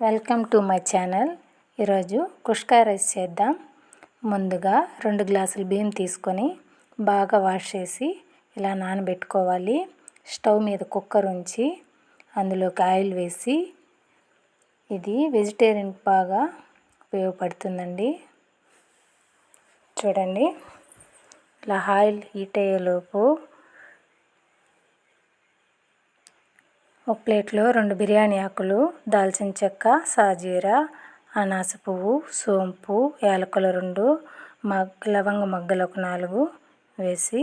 Welcome to my channel. ఈరోజు కుష్కా rice చేద్దాం. ముందుగా రెండు గ్లాసులు బియ్యం తీసుకొని బాగా వాష్ చేసి ఇలా నానబెట్టుకోవాలి. స్టవ్ మీద కుక్కర్ ఉంచి అందులోకి ఆయిల్ వేసి ఇది వెజిటేరియన్ బాగా ఉపయోగపడుతుందండి. చూడండి ఇలా ఆయిల్ హీట్ అయ్యేలోపు ఒక ప్లేట్లో రెండు బిర్యానీ ఆకులు దాల్చిన చెక్క సాజీరా అనాస పువ్వు సోంపు యాలకులు రెండు మగ్ లవంగ మగ్గలు ఒక నాలుగు వేసి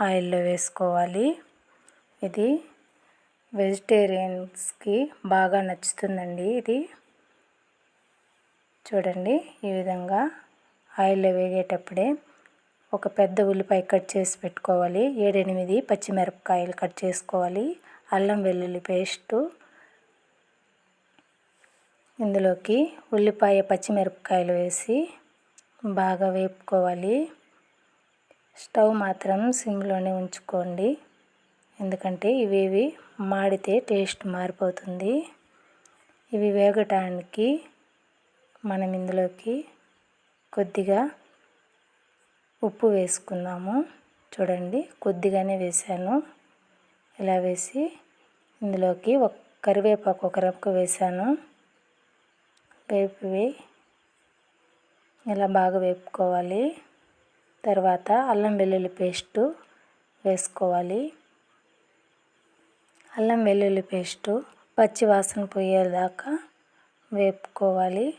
ఆయిల్లో వేసుకోవాలి. ఇది వెజిటేరియన్స్కి బాగా నచ్చుతుందండి ఇది. చూడండి ఈ విధంగా ఆయిల్లో వేగేటప్పుడే ఒక పెద్ద ఉల్లిపాయ కట్ చేసి పెట్టుకోవాలి. ఏడెనిమిది పచ్చిమిరపకాయలు కట్ చేసుకోవాలి. అల్లం వెల్లుల్లి పేస్టు ఇందులోకి ఉల్లిపాయ పచ్చిమిరపకాయలు వేసి బాగా వేపుకోవాలి. స్టవ్ మాత్రం సిమ్లోనే ఉంచుకోండి ఎందుకంటే ఇవేవి మాడితే టేస్ట్ మారిపోతుంది. ఇవి వేగటానికి మనం ఇందులోకి కొద్దిగా ఉప్పు వేసుకుందాము. చూడండి కొద్దిగానే వేసాను ఇలా వేసి ఇందులోకి ఒక కరివేపాకు ఒక రెక్క వేసాను. వేపి ఇలా బాగా వేపుకోవాలి. తర్వాత అల్లం వెల్లుల్లి పేస్టు వేసుకోవాలి. అల్లం వెల్లుల్లి పేస్టు పచ్చి వాసన పోయేదాకా వేపుకోవాలి.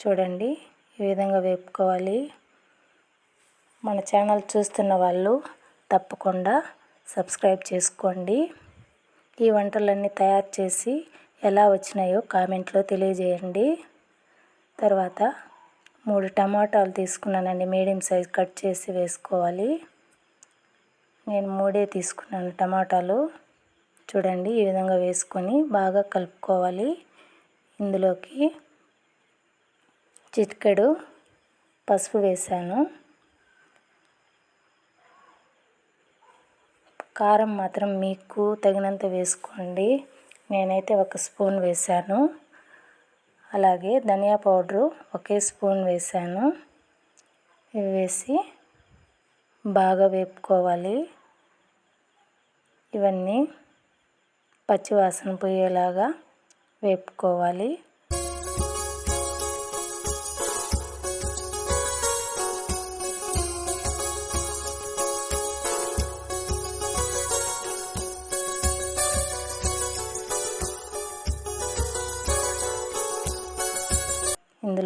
చూడండి ఈ విధంగా వేపుకోవాలి. మన ఛానల్ చూస్తున్న వాళ్ళు తప్పకుండా సబ్స్క్రైబ్ చేసుకోండి. ఈ వంటలన్నీ తయారు చేసి ఎలా వచ్చినాయో కామెంట్లో తెలియజేయండి. తర్వాత మూడు టమాటాలు తీసుకున్నానండి. మీడియం సైజ్ కట్ చేసి వేసుకోవాలి. నేను మూడే తీసుకున్నాను టమాటాలు. చూడండి ఈ విధంగా వేసుకొని బాగా కలుపుకోవాలి. ఇందులోకి చిటికెడు పసుపు వేసాను కారం మాత్రం మీకు తగినంత వేసుకోండి. నేనైతే ఒక స్పూన్ వేసాను అలాగే ధనియా పౌడరు ఒకే స్పూన్ వేసాను ఇవి వేసి బాగా వేపుకోవాలి. ఇవన్నీ పచ్చివాసన పోయేలాగా వేపుకోవాలి.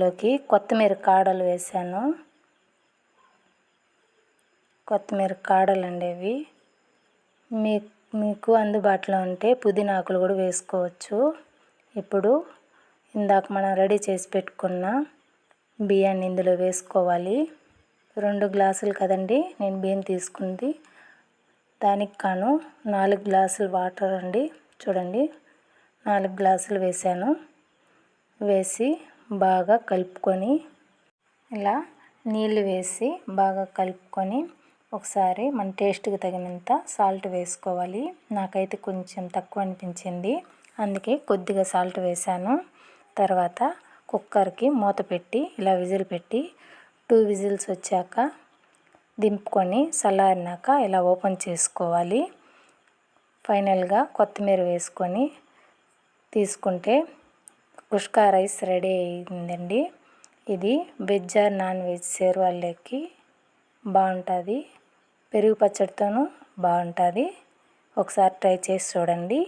అందులోకి కొత్తిమీర కాడలు వేసాను. కొత్తిమీర కాడలు అండి మీ మీకు అందుబాటులో ఉంటే పుదీనాకులు కూడా వేసుకోవచ్చు. ఇప్పుడు ఇందాక మనం రెడీ చేసి పెట్టుకున్న బియ్యాన్ని ఇందులో వేసుకోవాలి. రెండు గ్లాసులు కదండి నేను బియ్యం తీసుకుంది. దానికి కాను నాలుగు గ్లాసులు వాటర్ అండి చూడండి. నాలుగు గ్లాసులు వేసాను. వేసి బాగా కలుపుకొని ఇలా నీళ్ళు వేసి బాగా కలుపుకొని ఒకసారి మన టేస్ట్కి తగినంత సాల్ట్ వేసుకోవాలి. నాకైతే కొంచెం తక్కువ అనిపించింది. అందుకే కొద్దిగా సాల్ట్ వేసాను తర్వాత కుక్కర్కి మూత పెట్టి ఇలా విజిల్ పెట్టి టూ విజిల్స్ వచ్చాక దింపుకొని చల్లారినాక ఇలా ఓపెన్ చేసుకోవాలి. ఫైనల్గా కొత్తిమీర వేసుకొని తీసుకుంటే ఉష్కా రైస్ రెడీ అయిందండి. ఇది వెజ్ ఆర్ నాన్ వెజ్ సేరువాళ్ళకి బాగుంటుంది. పెరుగు పచ్చడితోనూ బాగుంటుంది. ఒకసారి ట్రై చేసి చూడండి.